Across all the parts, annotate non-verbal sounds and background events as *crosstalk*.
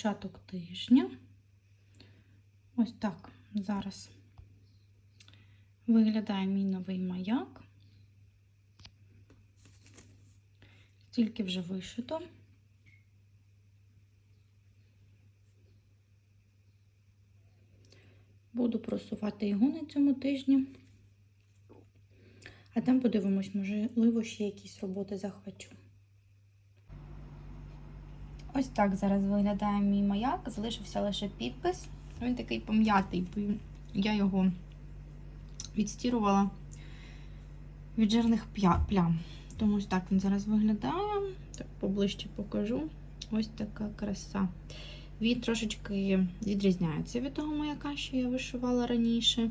початок тижня. Ось так зараз виглядає мій новий маяк. Тільки вже вишито. Буду просувати його на цьому тижні. А там подивимось, можливо, ще якісь роботи захвачу. Ось так зараз виглядає мій маяк. Залишився лише підпис. Він такий пом'ятий, бо я його відстірувала від жирних плям. Тому ось так він зараз виглядає. Так, поближче покажу. Ось така краса. Він трошечки відрізняється від того маяка, що я вишивала раніше.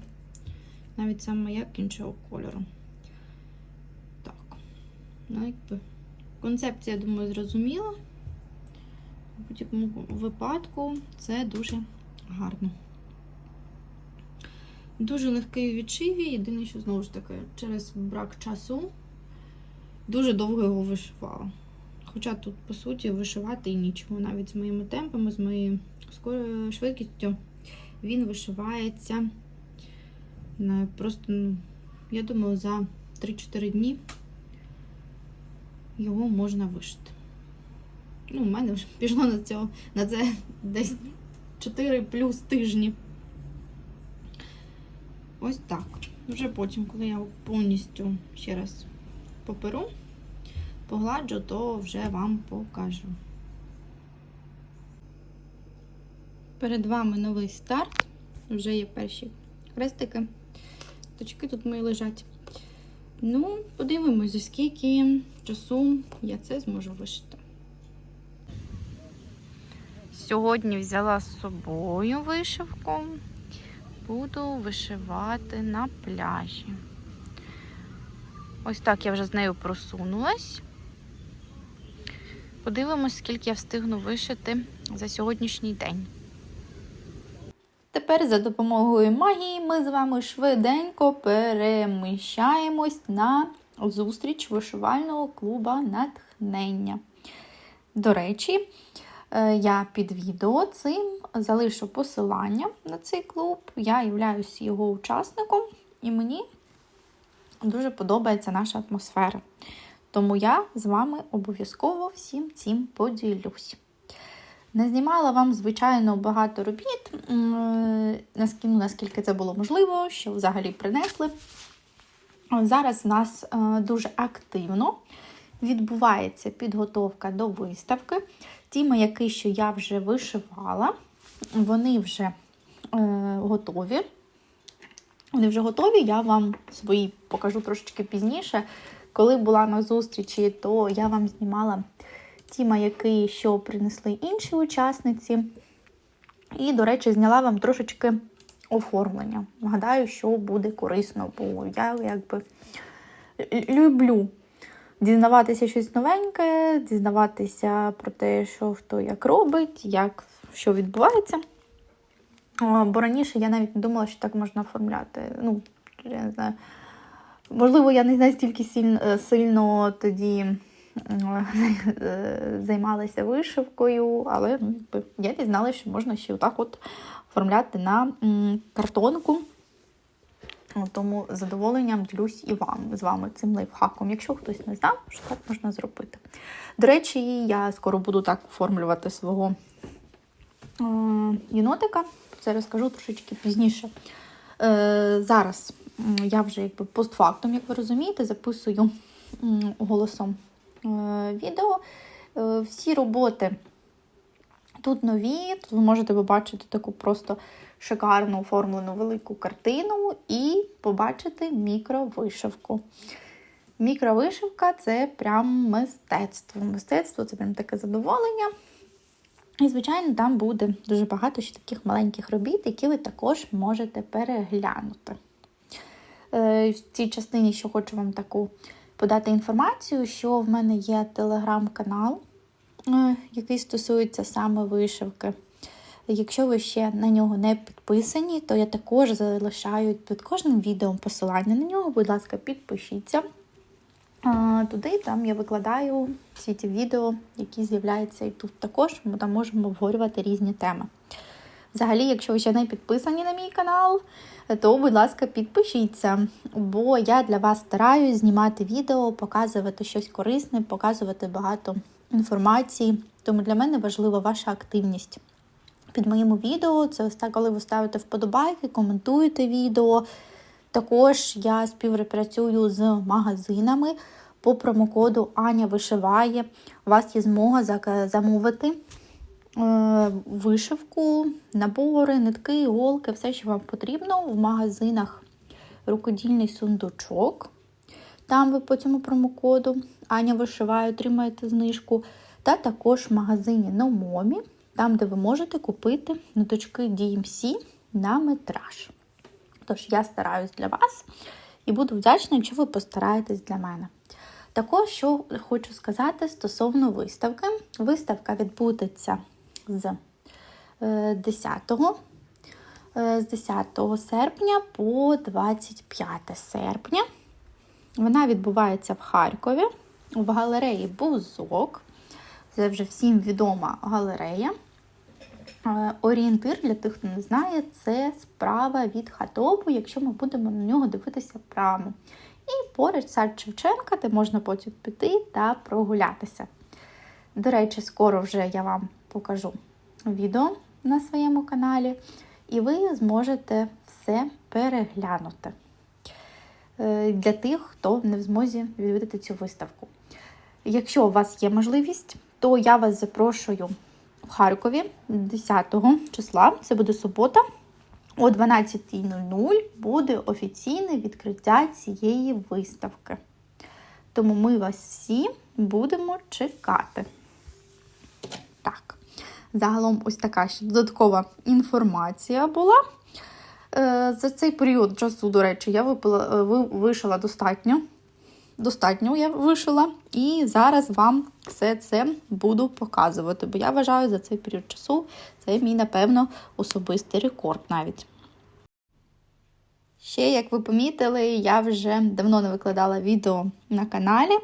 Навіть сам маяк іншого кольору. Так. Ну, якби. Концепція, думаю, зрозуміла. В будь-якому випадку це дуже гарно. Дуже легкий у відшиві. Єдине, що знову ж таки, через брак часу дуже довго його вишивала. Хоча тут, по суті, вишивати і нічого. Навіть з моїми темпами, з моєю швидкістю він вишивається просто, ну, я думаю, за 3-4 дні його можна вишити. Ну, у мене вже пішло на, цього, на це десь 4 плюс тижні. Ось так. Вже потім, коли я повністю ще раз поперу, погладжу, то вже вам покажу. Перед вами новий старт. Вже є перші хрестики. Точки тут мої лежать. Ну, подивимось, за скільки часу я це зможу вишити. Сьогодні взяла з собою вишивку. Буду вишивати на пляжі. Ось так я вже з нею просунулась. Подивимось, скільки я встигну вишити за сьогоднішній день. Тепер за допомогою магії ми з вами швиденько переміщаємось на зустріч вишивального клуба натхнення. До речі, я під відео цим залишу посилання на цей клуб. Я являюсь його учасником, і мені дуже подобається наша атмосфера. Тому я з вами обов'язково всім цим поділюсь. Не знімала вам, звичайно, багато робіт, наскільки, наскільки це було можливо, що взагалі принесли. Зараз у нас е, дуже активно відбувається підготовка до виставки. Ті маяки, що я вже вишивала, вони вже е, готові. Вони вже готові, я вам свої покажу трошечки пізніше. Коли була на зустрічі, то я вам знімала ті маяки, що принесли інші учасниці. І, до речі, зняла вам трошечки оформлення. Гадаю, що буде корисно, бо я якби люблю дізнаватися щось новеньке, дізнаватися про те, що хто як робить, як що відбувається. Бо раніше я навіть не думала, що так можна оформляти. Ну, я не знаю. Можливо, я не настільки сильно, сильно тоді е, займалася вишивкою, але ну, я дізналася, що можна ще отак от оформляти на картонку. От, Тому з задоволенням ділюсь і вам з вами цим лайфхаком, якщо хтось не знав, що так можна зробити. До речі, я скоро буду так оформлювати свого е, єнотика. Це розкажу трошечки пізніше. Е, Зараз я вже якби постфактум, як ви розумієте, записую голосом е, відео. Е, всі роботи тут нові, тут ви можете побачити таку просто шикарну оформлену велику картину і побачити мікровишивку. Мікровишивка це прям мистецтво. Мистецтво це прям таке задоволення. І, звичайно, там буде дуже багато ще таких маленьких робіт, які ви також можете переглянути. Е, В цій частині ще хочу вам таку подати інформацію, що в мене є телеграм-канал, який стосується саме вишивки. Якщо ви ще на нього не підписані, то я також залишаю під кожним відео посилання на нього. Будь ласка, підпишіться. Туди там я викладаю всі ті відео, які з'являються і тут також. Ми там можемо обговорювати різні теми. Взагалі, якщо ви ще не підписані на мій канал, то, будь ласка, підпишіться, бо я для вас стараюсь знімати відео, показувати щось корисне, показувати багато інформації. Тому для мене важлива ваша активність під моїм відео. Це ось так, коли ви ставите вподобайки, коментуєте відео. Також я співпрацюю з магазинами по промокоду Аня вишиває. У вас є змога замовити е, вишивку, набори, нитки, іголки, все, що вам потрібно в магазинах рукодільний сундучок. Там ви по цьому промокоду Аня вишиває, отримаєте знижку. Та також в магазині Номомі, там, де ви можете купити ниточки DMC на метраж. Тож я стараюсь для вас і буду вдячна, якщо ви постараєтесь для мене. Також, що хочу сказати стосовно виставки. Виставка відбудеться з е, 10, е, з 10 серпня по 25 серпня. Вона відбувається в Харкові в галереї Бузок. Це вже всім відома галерея. Е, Орієнтир для тих, хто не знає, це справа від хатопу, якщо ми будемо на нього дивитися прямо. І поруч сад Шевченка, де можна потім піти та прогулятися. До речі, скоро вже я вам покажу відео на своєму каналі, і ви зможете все переглянути Е, для тих, хто не в змозі відвідати цю виставку. Якщо у вас є можливість, то я вас запрошую в Харкові 10 числа, це буде субота, о 12.00 буде офіційне відкриття цієї виставки. Тому ми вас всі будемо чекати. Так, загалом ось така ще додаткова інформація була. Е, За цей період часу, до речі, я випила, е, вишила достатньо. Достатньо я вишила, і зараз вам все це буду показувати, бо я вважаю за цей період часу це мій, напевно, особистий рекорд навіть. Ще, як ви помітили, я вже давно не викладала відео на каналі,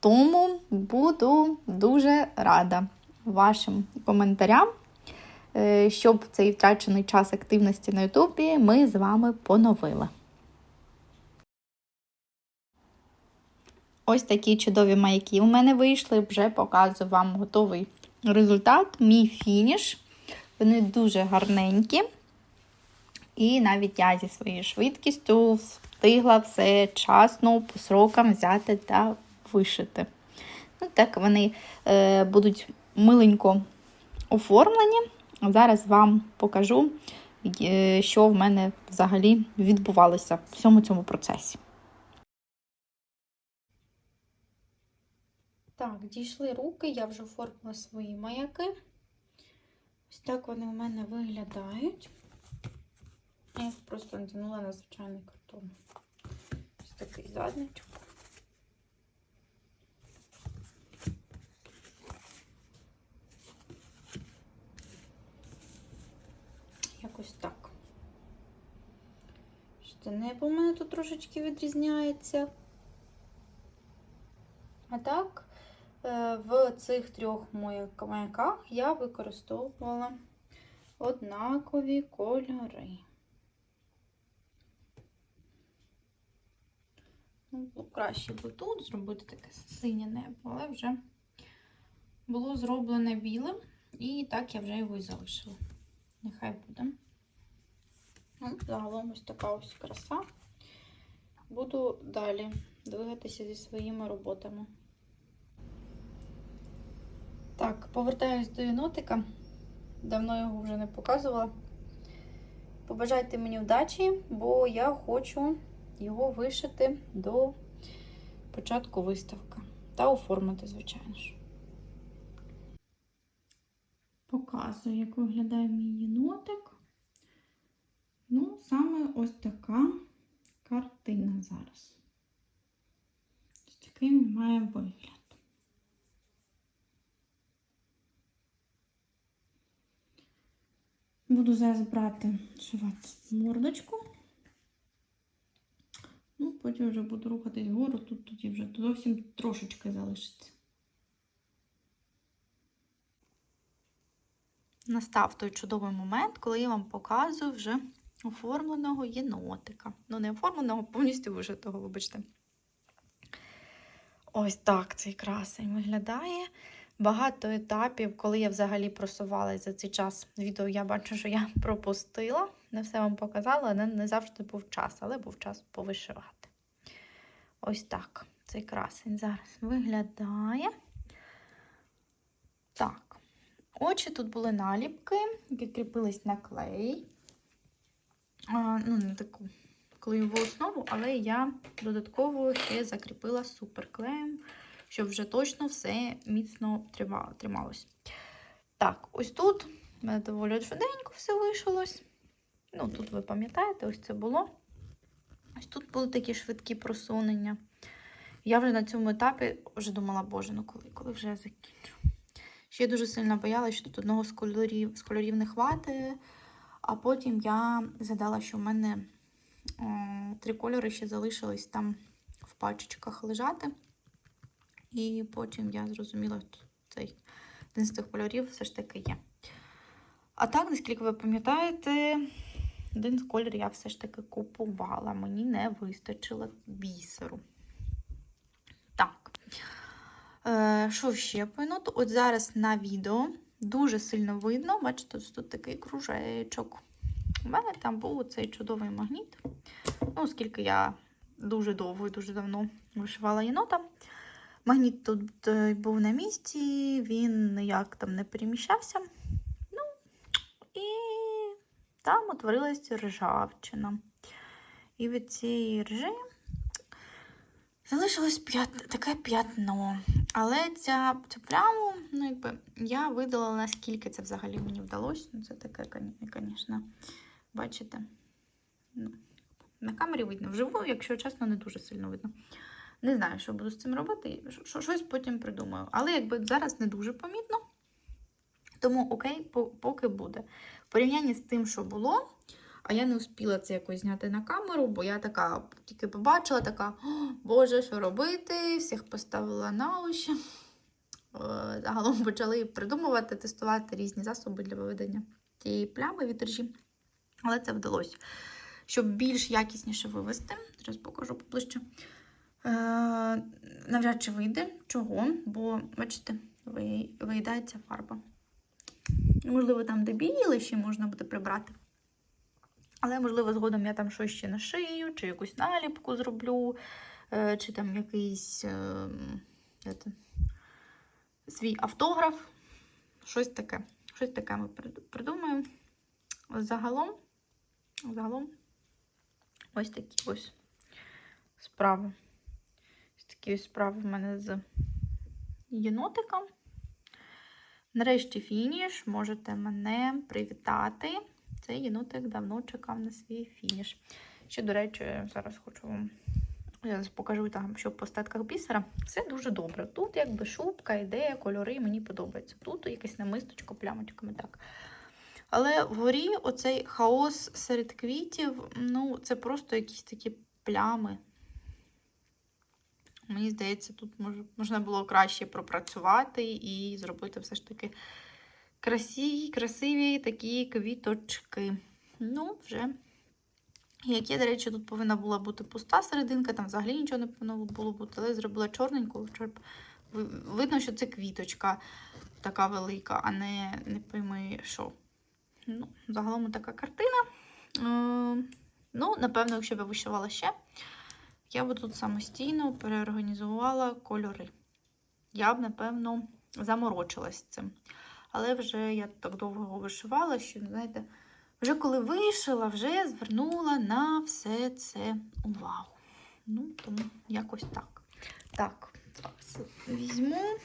тому буду дуже рада вашим коментарям, е, щоб цей втрачений час активності на Ютубі ми з вами поновили. Ось такі чудові маяки у мене вийшли. Вже показую вам готовий результат. Мій фініш. Вони дуже гарненькі. І навіть я зі своєю швидкістю встигла все часно по срокам взяти та вишити. Ну, так вони е, будуть миленько оформлені. Зараз вам покажу, е, що в мене взагалі відбувалося в всьому цьому процесі. Так, дійшли руки, я вже оформила свої маяки. Ось так вони у мене виглядають. Я їх просто натягнула на звичайний картон. Ось такий задничок. Якось так. Небо у мене тут трошечки відрізняється. А так, в цих трьох моїх маяках я використовувала однакові кольори. Ну, було краще би тут зробити таке синє небо, але вже було зроблене білим, і так я вже його і залишила. Нехай буде. Ну, загалом ось така ось краса. Буду далі двигатися зі своїми роботами. Так, повертаюсь до єнотика. Давно його вже не показувала. Побажайте мені вдачі, бо я хочу його вишити до початку виставки та оформити, звичайно ж. Показую, як виглядає мій єнотик. Ну, саме ось така картина зараз. Ось такий він має вигляд. Буду зараз брати мордочку. Ну, потім вже буду рухатись вгору, тут тоді вже зовсім трошечки залишиться. Настав той чудовий момент, коли я вам показую вже оформленого єнотика. Ну, не оформленого, повністю вишитого, вибачте. Ось так цей красень виглядає. Багато етапів, коли я взагалі просувалася за цей час відео, я бачу, що я *laughs* пропустила. Не все вам показала, не, не завжди був час, але був час повишивати. Ось так цей красень зараз виглядає. Так. Очі тут були наліпки, які кріпились на клей. А, ну, не таку клеєву основу, але я додатково ще закріпила суперклеєм, щоб вже точно все міцно трима- трималось. Так, ось тут доволі швиденько все вишилось. Ну, тут ви пам'ятаєте, ось це було. Ось тут були такі швидкі просунення. Я вже на цьому етапі вже думала, боже, ну коли, коли вже я закінчу. Ще я дуже сильно боялася, що тут одного з кольорів, з кольорів не хватить. А потім я згадала, що в мене е, три кольори ще залишились там в пачечках лежати. І потім я зрозуміла, що цей один з цих кольорів все ж таки є. А так, наскільки ви пам'ятаєте, один з кольорів я все ж таки купувала. Мені не вистачило бісеру. Так. Е, що ще по? От зараз на відео дуже сильно видно, бачите, ось тут такий кружечок. У мене там був цей чудовий магніт. Ну, оскільки я дуже довго і дуже давно вишивала єнота. Магніт тут е, був на місці, він ніяк там не переміщався. Ну, і там утворилась ржавчина. І від цієї ржи залишилось п'ят... таке п'ятно. Але ця, цю пляму, ну, якби, я видала, наскільки це взагалі мені вдалося. Ну, Це таке, звісно, бачите? Ну, на камері видно. Вживу, якщо чесно, не дуже сильно видно. Не знаю, що буду з цим робити. Що- Щось потім придумаю. Але якби зараз не дуже помітно. Тому окей, поки буде. В порівнянні з тим, що було, а я не успіла це якось зняти на камеру, бо я така тільки побачила, така, «О, Боже, що робити? Всіх поставила на уші. Е, Загалом почали придумувати, тестувати різні засоби для виведення цієї плями від ржі. Але це вдалося. Щоб більш якісніше вивести, зараз покажу поближче. Е, навряд чи вийде. Чого? Бо, бачите, виїдається фарба. Можливо, там, де біле, ще можна буде прибрати. Але, можливо, згодом я там щось ще нашию, чи якусь наліпку зроблю, е, чи там якийсь е, як це, свій автограф. Щось таке. Щось таке ми придумаємо. Загалом, загалом, ось такі ось справи. Такі справи в мене з єнотиком. Нарешті фініш. Можете мене привітати. Цей єнотик давно чекав на свій фініш. Ще, до речі, зараз хочу вам покажу там, що по статках бісера. Все дуже добре. Тут якби шубка, ідея, кольори мені подобаються. Тут якесь намисточко, плямочками так. Але вгорі оцей хаос серед квітів, ну, це просто якісь такі плями. Мені здається, тут можна було краще пропрацювати і зробити все ж таки красиві, красиві такі квіточки. Ну, вже. Як є, до речі, тут повинна була бути пуста серединка, там взагалі нічого не повинно було бути, але я зробила чорненьку, видно, що це квіточка така велика, а не, не пойми що. Ну, загалом така картина. Е, Ну, напевно, якщо б я вишивала ще, я б тут самостійно переорганізувала кольори. Я б, напевно, заморочилась цим. Але вже я так довго його вишивала, що, знаєте, вже коли вишила, вже звернула на все це увагу. Ну, тому якось так. Так, зараз візьму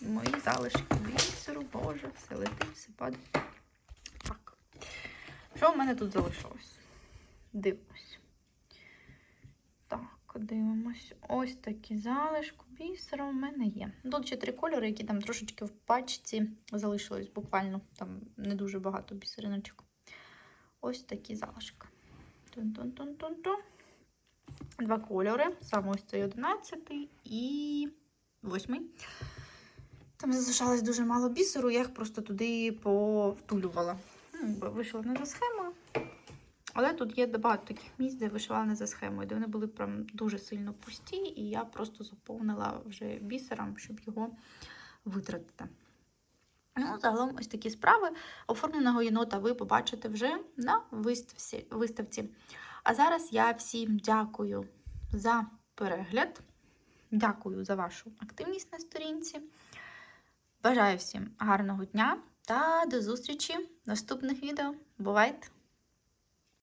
мої залишки бісеру, боже, все летить, все падає. Так. Що в мене тут залишилось? Дивимось. Так, дивимось. Ось такі залишки бісеру в мене є. Тут ще три кольори, які там трошечки в пачці залишились буквально. Там не дуже багато бісериночок. Ось такі залишки. Тун-тун-тун-тун-тун. два кольори. Саме ось цей 11 і 8. Там залишалось дуже мало бісеру, я їх просто туди повтулювала. Вийшла не за схемою. Але тут є багато таких місць, де вишивала не за схемою, де вони були прям дуже сильно пусті, і я просто заповнила вже бісером, щоб його витратити. Ну, загалом ось такі справи. Оформленого єнота ви побачите вже на виставці. А зараз я всім дякую за перегляд. Дякую за вашу активність на сторінці. Бажаю всім гарного дня та до зустрічі в наступних відео. Бувайте!